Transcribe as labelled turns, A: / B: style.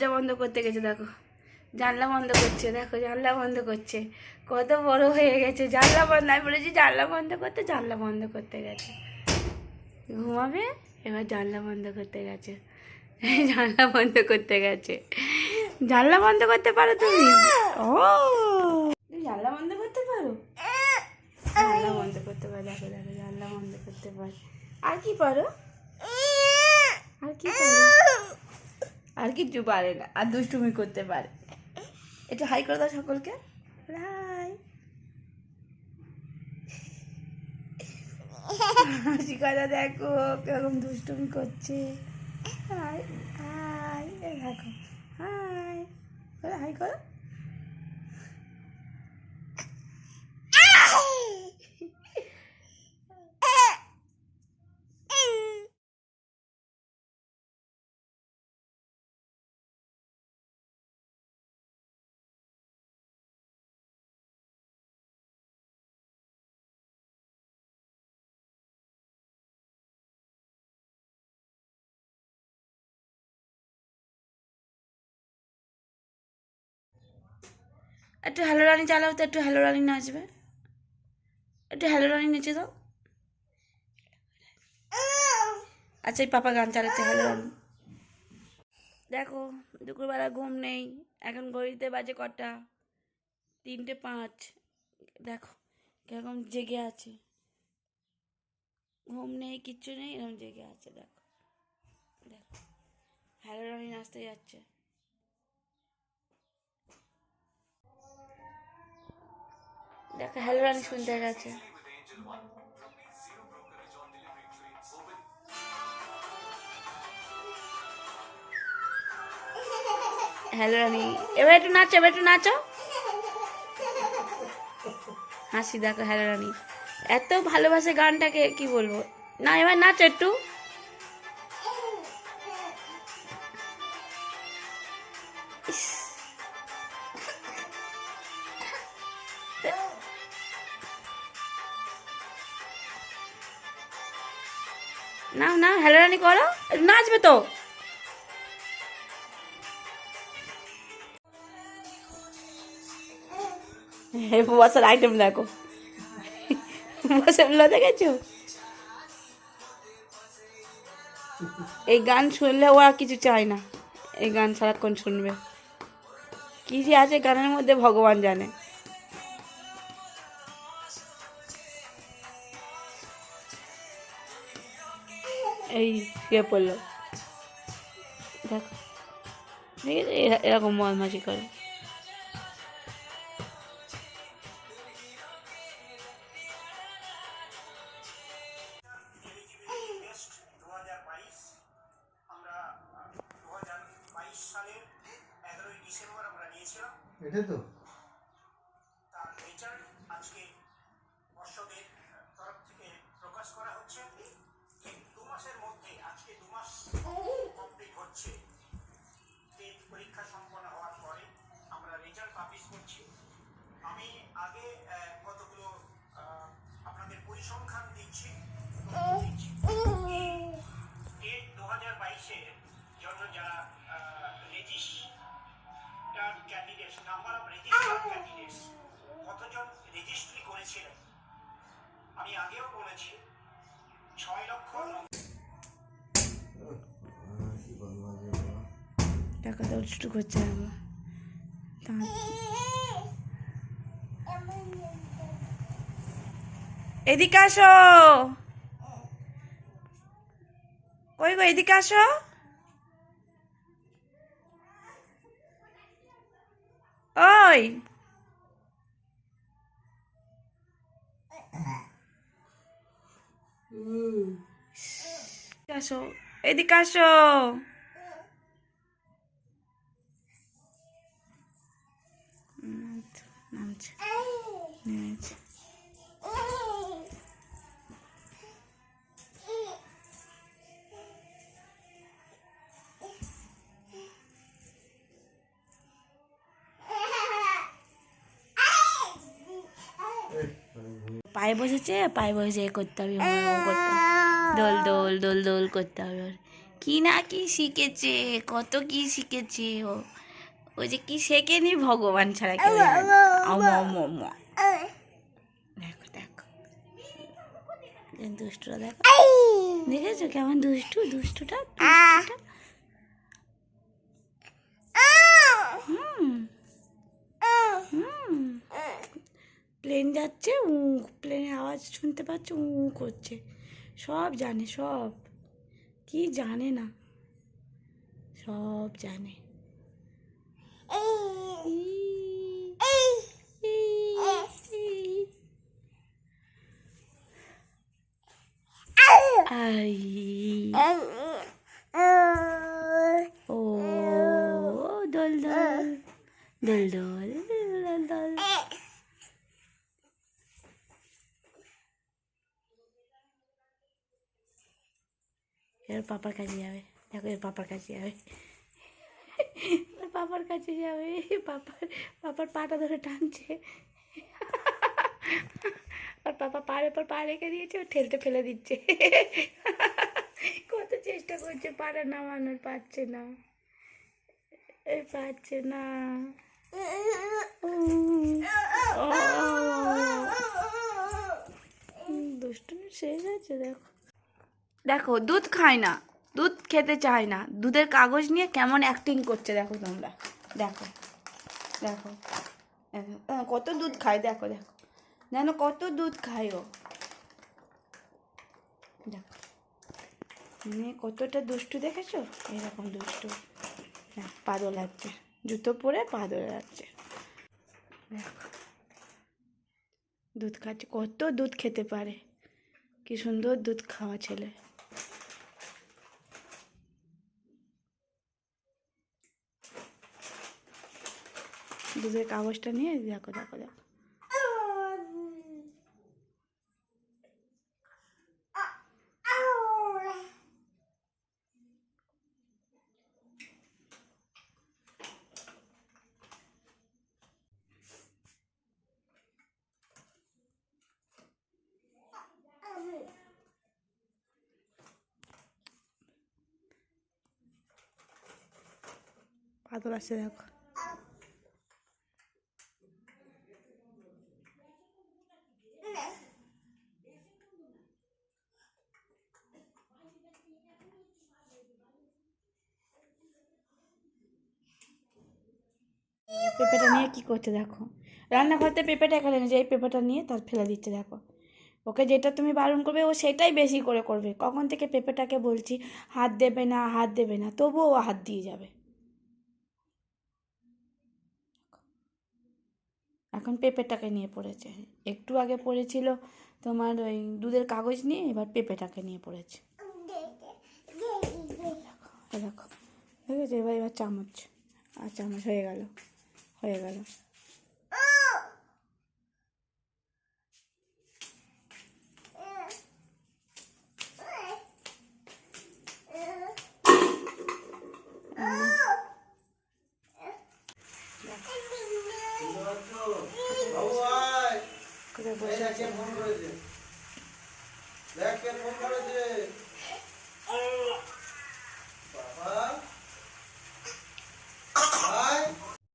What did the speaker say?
A: দরজা বন্ধ করতে গেছে দেখো জানলা বন্ধ করছে দেখো জানলা বন্ধ করছে কত বড় হয়ে গেছে জানলা বন্ধ আমি বলেছি জানলা বন্ধ করতে জানলা বন্ধ করতে গেছে ঘুমাবে এবার জানলা বন্ধ করতে গেছে জানলা বন্ধ করতে গেছে জানলা বন্ধ করতে পারো তুমি ও তুমি জানলা বন্ধ করতে পারো জানলা বন্ধ করতে পারো দেখো দেখো জানলা বন্ধ করতে পারো আর কি পারো আর কি পারো আর কিচ্ছু পারে না, আর দুষ্টুমি করতে পারে। একটু হাই করে দাও সকলকে। হাই কথা দেখো, কীরকম দুষ্টুমি করছে। হাই হাই দেখো। হাই হাই করো। একটু হ্যালো রানি চালাও তো, একটু হ্যালো রানি নাচবে একটু হ্যালো রানি নেচে দাও। আচ্ছা এই পাপা গান চালাচ্ছে হ্যালো রানি দেখো, দুপুরবেলা ঘুম নেই, এখন ঘড়িতে বাজে কটা? তিনটে পাঁচ। দেখো, কীরকম জেগে আছে। ঘুম নেই, কিচ্ছু নেই, এরকম জেগে আছে, দেখো। দেখো হ্যালো রানি নাচতে যাচ্ছে। দেখো হ্যালো রানি শুনতে গেছে হ্যালো রানি এবার একটু নাচো, এবার একটু নাচো। হাসি দেখো হ্যালো রানি এত ভালোবাসে গানটাকে, কি বলব? না, এবার নাচো একটু। না না হ্যালো রানি করো। নাচবে তো। বসার আইটেম দেখো। বসাগুলো দেখেছ এই গান শুনলে ও আর কিছু চায় না। এই গান সারাক্ষণ শুনবে। কি যে আছে গানের মধ্যে, ভগবান জানে। এই শুয়ে পড়ল। দেখো। ঠিক আছে এরকম বদমাশি করে।
B: টেস্ট দু হাজার বাইশ আমরা দু হাজার বাইশ সালের এগারোই ডিসেম্বর আমরা নিয়েছিলাম
C: এটা তো
B: তার রেজাল্ট আজকে পর্ষদের তরফ থেকে প্রকাশ করা হচ্ছে ঠিক দু মাসের মধ্যে আজকে দু আমরা রেজাল্ট করছি আমি আগে কতগুলো আপনাদের পরিসংখ্যান দিচ্ছি টেট দু হাজার বাইশের যারা
A: টাকা তো দুষ্টু করছে এদিকে আসো। ওই গো এদিকে আসো। ওই। আসো। এদিকে আসো। নামছে নেমেছে পায়ে বসেছে, পায়ে বসে করতে হবে। দোল দোল দোল দোল করতে হবে। কি না কি শিখেছে, কত কি শিখেছে ও। ও যে কি শেখেনি ভগবান ছাড়া কেউ। দেখো দেখো। এ দুষ্টুটা দেখো। দেখেছ কেমন দুষ্টু? দুষ্টুটা? দুষ্টুটা? হুম। হুম। প্লেন যাচ্ছে উ প্লেনের আওয়াজ শুনতে পাচ্ছে উ করছে। সব জানে সব। কি জানে না? সব জানে। আই ও দোল দোল দোল দোল দোল দোল এর পাপার কাছে যাবে দেখো এর পাপার কাছে যাবে ওর পাপার কাছে যাবে পাপার পাপার পাটা ধরে টানছে। আর পাপা পাড়ের পর পা রেখে দিয়েছে, ও ঠেলতে ফেলে দিচ্ছে। কত চেষ্টা করছে পাড়া নামানোর, পারছে না। পারছে না। দুষ্টুমি শেষ আছে দেখো। দেখো, দুধ খায় না। দুধ খেতে চায় না। দুধের কাগজ নিয়ে কেমন অ্যাক্টিং করছে দেখো তোমরা। দেখো দেখো কত দুধ খায়, দেখো দেখো। জানো কত দুধ খায় ও। দেখো। কতটা দুষ্টু দেখেছ? এরকম দুষ্টু। হ্যাঁ পা দোলাচ্ছে জুতো পরে পা দোলাচ্ছে দেখো। দুধ খাচ্ছে। কত দুধ খেতে পারে। কি সুন্দর দুধ খাওয়া ছেলে। দুধের কাগজটা নিয়ে দেখো দেখো দেখো। পাতল আছে দেখো। পেঁপেটা নিয়ে কি করতে দেখো? রান্নাঘরতে পেঁপেটা এখানে যে এই পেঁপেটা নিয়ে তার ফেলে দিচ্ছে, দেখো। ওকে যেটা তুমি বারণ করবে, ও সেটাই বেশি করে করবে। কখন থেকে পেঁপেটাকে বলছি, হাত দেবে না, হাত দেবে না, তবুও ও হাত দিয়ে যাবে। এখন পেঁপেটাকে নিয়ে পড়েছে। একটু আগে পড়েছিল তোমার ওই দুধের কাগজ নিয়ে, এবার পেঁপেটাকে নিয়ে পড়েছে। এই দেখো ঠিক আছে এবার এবার চামচ। আর চামচ হয়ে গেল। হয়ে গেল।
C: ফোন করেছে।